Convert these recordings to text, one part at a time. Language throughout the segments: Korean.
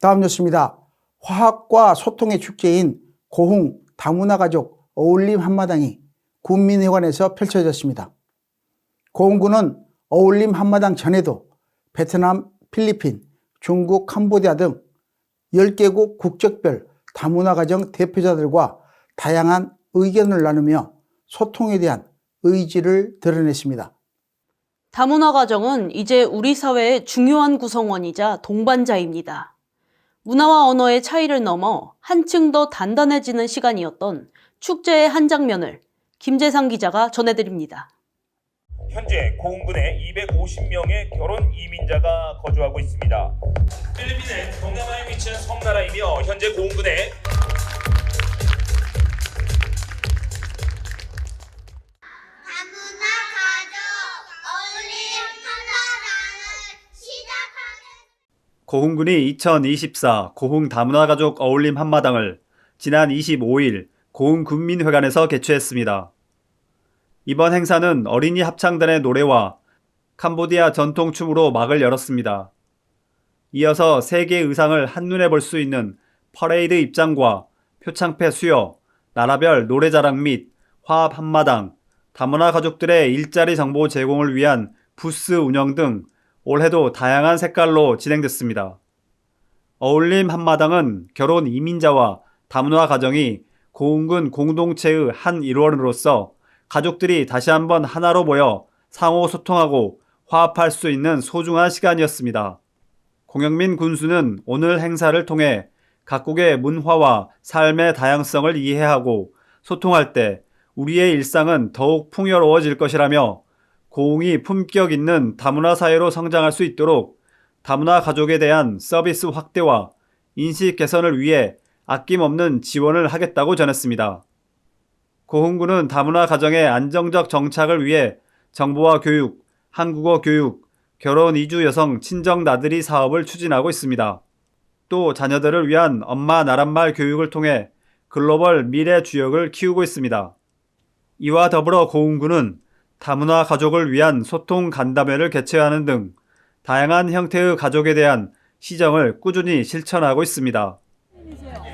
다음 뉴스입니다. 화학과 소통의 축제인 고흥 다문화 가족 어울림 한마당이 군민회관에서 펼쳐졌습니다. 고흥군은 어울림 한마당 전에도 베트남, 필리핀, 중국, 캄보디아 등 10개국 국적별 다문화 가정 대표자들과 다양한 의견을 나누며 소통에 대한 의지를 드러냈습니다. 다문화 가정은 이제 우리 사회의 중요한 구성원이자 동반자입니다. 문화와 언어의 차이를 넘어 한층 더 단단해지는 시간이었던 축제의 한 장면을 김재상 기자가 전해드립니다. 현재 고흥군에 250명의 결혼 이민자가 거주하고 있습니다. 필리핀은 동남아에 위치한 섬나라이며 현재 고흥군에 고흥군이 2024 고흥 다문화가족 어울림 한마당을 지난 25일 고흥 군민회관에서 개최했습니다. 이번 행사는 어린이 합창단의 노래와 캄보디아 전통춤으로 막을 열었습니다. 이어서 세계 의상을 한눈에 볼 수 있는 퍼레이드 입장과 표창패 수여, 나라별 노래자랑 및 화합 한마당, 다문화 가족들의 일자리 정보 제공을 위한 부스 운영 등 올해도 다양한 색깔로 진행됐습니다. 어울림 한마당은 결혼 이민자와 다문화 가정이 고흥군 공동체의 한 일원으로서 가족들이 다시 한번 하나로 모여 상호 소통하고 화합할 수 있는 소중한 시간이었습니다. 공영민 군수는 오늘 행사를 통해 각국의 문화와 삶의 다양성을 이해하고 소통할 때 우리의 일상은 더욱 풍요로워질 것이라며 고흥이 품격 있는 다문화 사회로 성장할 수 있도록 다문화 가족에 대한 서비스 확대와 인식 개선을 위해 아낌없는 지원을 하겠다고 전했습니다. 고흥군은 다문화 가정의 안정적 정착을 위해 정보화 교육, 한국어 교육, 결혼 이주 여성 친정 나들이 사업을 추진하고 있습니다. 또 자녀들을 위한 엄마 나란말 교육을 통해 글로벌 미래 주역을 키우고 있습니다. 이와 더불어 고흥군은 다문화 가족을 위한 소통 간담회를 개최하는 등 다양한 형태의 가족에 대한 시정을 꾸준히 실천하고 있습니다.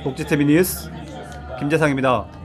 복지TV 뉴스 김재상입니다.